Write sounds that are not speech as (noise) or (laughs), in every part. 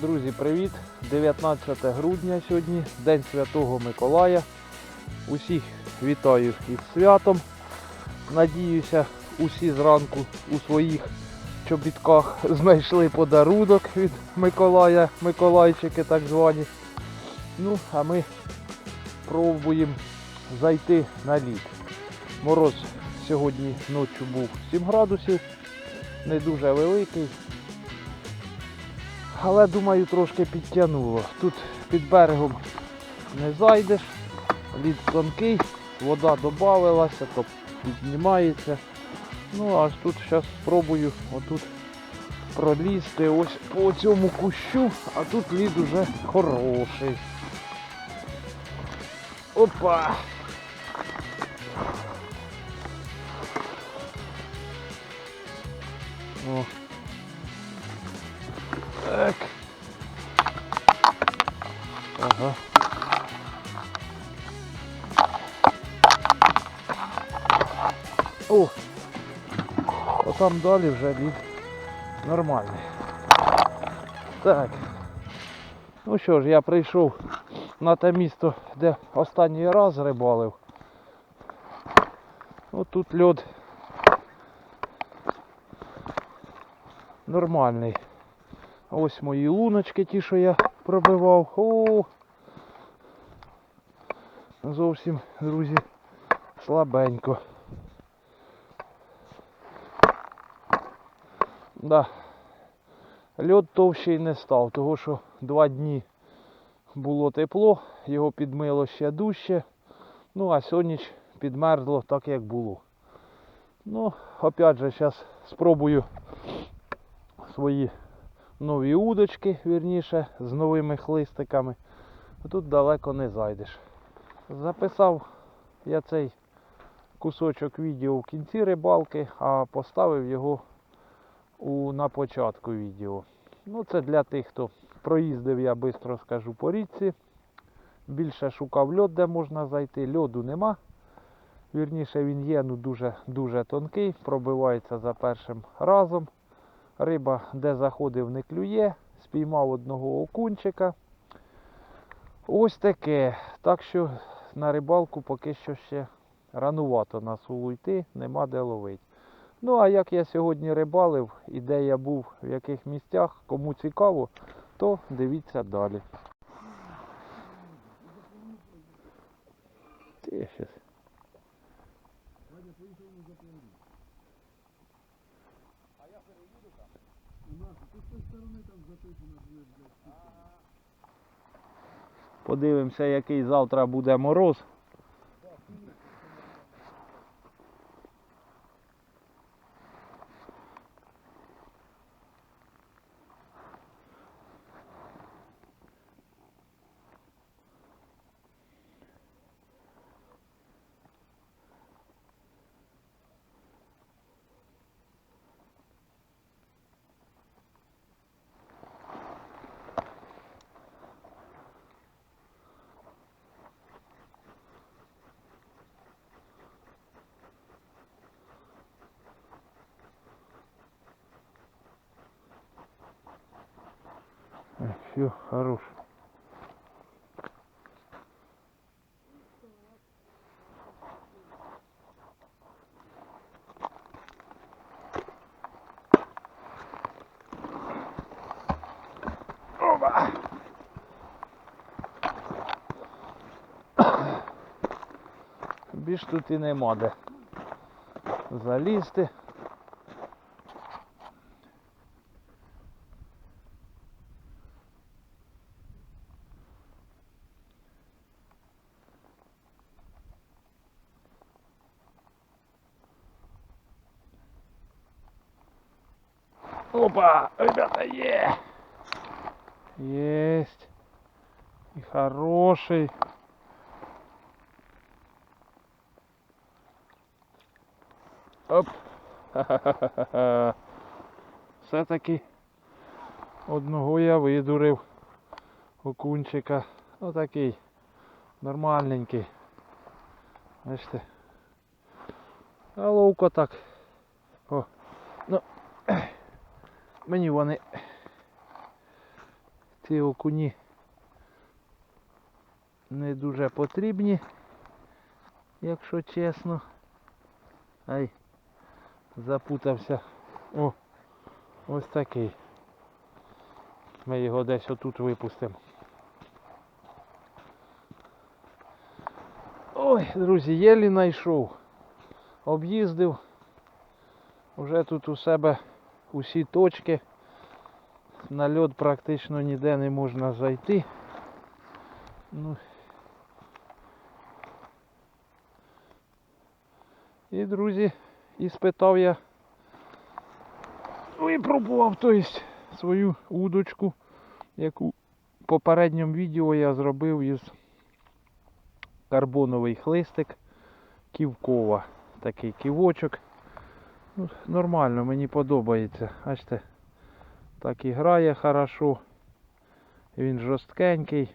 Друзі, привіт! 19 грудня сьогодні, День Святого Миколая. Усіх вітаю із святом. Надіюся, усі зранку у своїх чобітках знайшли подарунок від Миколая, Миколайчики так звані. Ну, а ми пробуємо зайти на лід. Мороз сьогодні ночі був 7 градусів, не дуже великий. Але думаю трошки підтягнуло. Тут під берегом не зайдеш, лід тонкий, вода додавалася, то піднімається. Ну аж тут зараз спробую отут пролізти ось по цьому кущу, а тут лід уже хороший. Опа! О. там далі вже лід нормальний. Так. Ну що ж, я прийшов на те місто, де останній раз рибалив. Ну тут льод нормальний. Ось мої луночки, ті, що я пробивав. О! Зовсім, друзі, слабенько. Да. Льод товщий не став, того що два дні було тепло, його підмило ще дужче. Ну а сьогодні підмерзло так, як було. Ну, опять же, зараз спробую свої нові удочки, вірніше, з новими хлистиками. Тут далеко не зайдеш. Записав я цей кусочок відео в кінці рибалки, а поставив його у, на початку відео. Ну, це для тих, хто проїздив, я швидко скажу по річці. Більше шукав льод, де можна зайти. Льоду нема. Вірніше він є ну, дуже, дуже тонкий, пробивається за першим разом. Риба, де заходив, не клює. Спіймав одного окунчика. Ось таке. Так що на рибалку поки що ще ранувато на сулу йти, нема де ловити. Ну, а як я сьогодні рибалив і де я був, в яких місцях, кому цікаво, то дивіться далі. Ти щас. Подивимося, який завтра буде мороз. Все, хорош. Оба. Більш тут і нема де залізти. Опа, ребята, є. Есть. И хороший. Оп. (laughs) Все-таки одного я видурив окунчика. Отакий нормальненький. Бачите. А ловко так. О. Ну. Мені вони ці окуні не дуже потрібні, якщо чесно. Ай, запутався. О, ось такий. Ми його десь отут випустимо. Ой, друзі, єлі знайшов. Об'їздив. Уже тут у себе усі точки. На льод практично ніде не можна зайти. Ну. І, друзі, і спитав я, випробував тобто, свою удочку, яку в попередньому відео я зробив із карбоновий хлистик ківкова. Такий ківочок. Нормально, мені подобається. Бачите, так і грає хорошо. Він жорсткенький.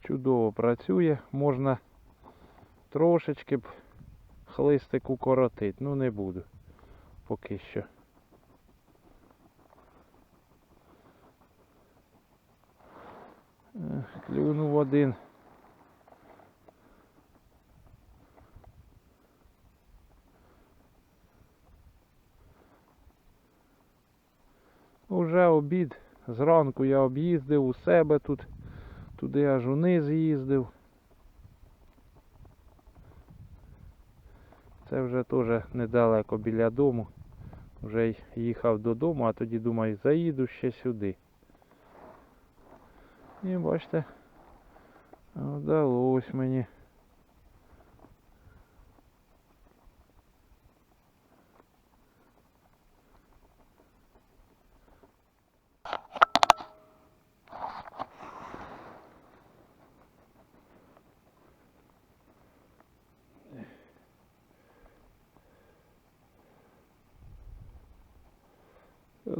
Чудово працює. Можна трошечки б хлистик укоротити. Ну не буду поки що. Ех, Клюнув один. Уже обід. Зранку я об'їздив у себе тут, туди аж униз їздив. Це вже теж недалеко біля дому. Вже їхав додому, а тоді думаю, заїду ще сюди. І бачите, вдалось мені.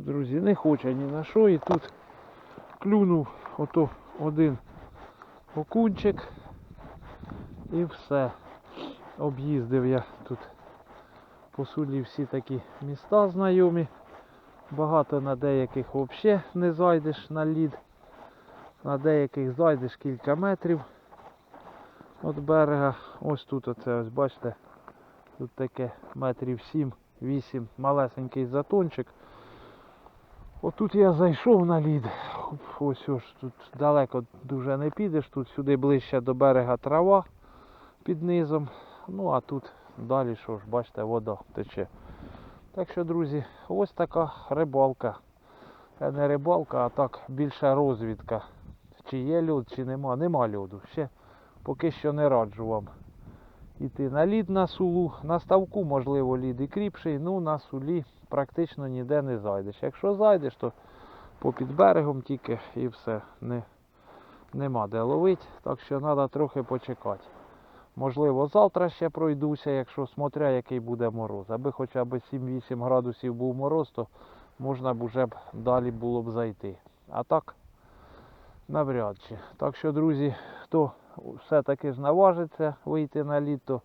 Друзі, не хоче ні на що і тут клюнув ото один окунчик і все. Об'їздив я тут по сулі всі такі міста знайомі. Багато на деяких взагалі не зайдеш на лід. На деяких зайдеш кілька метрів від берега. Ось тут оце ось бачите. Тут таке метрів 7-8 малесенький затончик. Отут я зайшов на лід. Ось ось тут далеко дуже не підеш, тут сюди ближче до берега трава під низом. Ну а тут далі що ж, бачите, вода тече. Так що, друзі, ось така рибалка. Це не рибалка, а так більша розвідка. Чи є льод, чи нема. Нема льоду. Ще поки що не раджу вам іти на лід на сулу. На ставку, можливо, лід і кріпший, ну на сулі практично ніде не зайдеш. Якщо зайдеш, то попід берегом тільки і все. Не, нема де ловити, так що треба трохи почекати. Можливо, завтра ще пройдуся, якщо смотря який буде мороз. Аби хоча б 7-8 градусів був мороз, то можна б уже б далі було б зайти. А так, навряд чи. Так що, друзі, хто все-таки ж наважиться вийти на літо,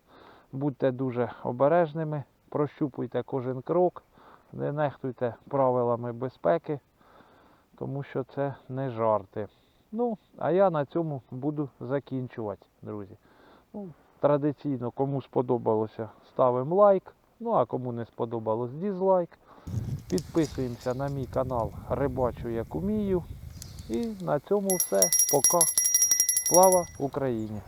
будьте дуже обережними, прощупуйте кожен крок, не нехтуйте правилами безпеки, тому що це не жарти. Ну, а я на цьому буду закінчувати, друзі. Ну, традиційно, кому сподобалося, ставимо лайк. Ну а кому не сподобалось, дізлайк. Підписуємося на мій канал Рибачу як умію. І на цьому все. Пока. Слава Україні!